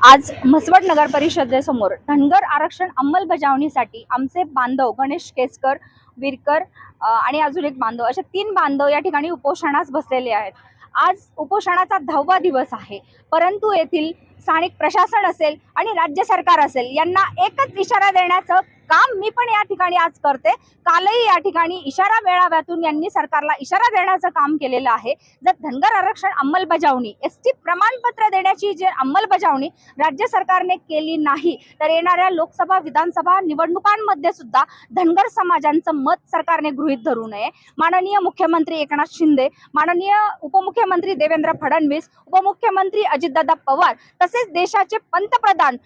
आज म्हसवड नगर परिषदेसमोर धनगर आरक्षण अंमलबजावणीसाठी आमचे बांधव गणेश केसकर विरकर आणि अजून एक बांधव असे तीन बांधव या ठिकाणी उपोषणास बसलेले आहेत. आज उपोषणाचा दहावा दिवस आहे. परंतु येथील स्थानिक प्रशासन असेल आणि राज्य सरकार असेल यांना एकच इशारा देण्याचं काम मी पण या ठिकाणी आज करते. कालही या ठिकाणी इशारा मेळाव्यातून यांनी सरकारला इशारा देण्याचं काम केलेलं आहे. जर धनगर आरक्षण अंमलबजावणी एस टी प्रमाणपत्र देण्याची जी अंमलबजावणी राज्य सरकारने केली नाही तर येणाऱ्या लोकसभा विधानसभा निवडणुकांमध्ये सुद्धा धनगर समाजांचं मत सरकारने गृहीत धरू नये. माननीय मुख्यमंत्री एकनाथ शिंदे माननीय उपमुख्यमंत्री देवेंद्र फडणवीस उपमुख्यमंत्री अजितदादा पवार तसेच देशाचे पंतप्रधान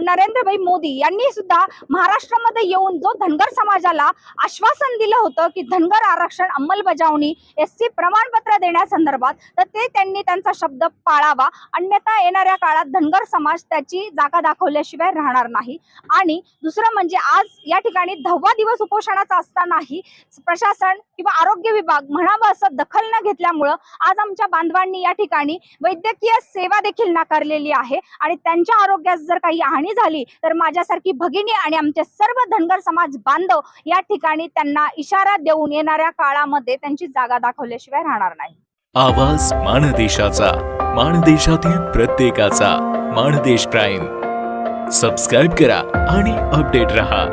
नरेंद्रभाई मोदी यांनी सुद्धा महाराष्ट्रामध्ये येऊन जो धनगर समाजाला आश्वासन दिलं होतं की धनगर आरक्षण अंमलबजावणी एस सी प्रमाणपत्र देण्यासंदर्भात तर ते त्यांनी त्यांचा शब्द पाळावा. अन्यथा येणाऱ्या काळात धनगर समाज त्याची जागा दाखवल्याशिवाय राहणार नाही. आणि दुसरं म्हणजे आज या ठिकाणी दहावा दिवस उपोषणाचा असतानाही प्रशासन किंवा आरोग्य विभाग म्हणावं असं दखल न घेतल्यामुळं आज आमच्या बांधवांनी या ठिकाणी वैद्यकीय सेवा देखील नाकारलेली आहे. आणि त्यांच्या आरोग्यास जर काही हानी झाली तर माझ्यासारखी भगिनी आणि आमचे सर्व धनगर समाज बांधव या ठिकाणी त्यांना इशारा देऊन येणाऱ्या काळामध्ये त्यांची जागा दाखवल्याशिवाय राहणार नाही. आवाज माणदेशाचा माणदेशातील प्रत्येकाचा माणदेश प्राईम. सबस्क्राईब करा आणि अपडेट रहा.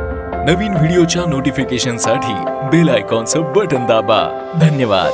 नवीन व्हिडिओच्या नोटिफिकेशनसाठी बेल आयकॉनचं बटन दाबा. धन्यवाद.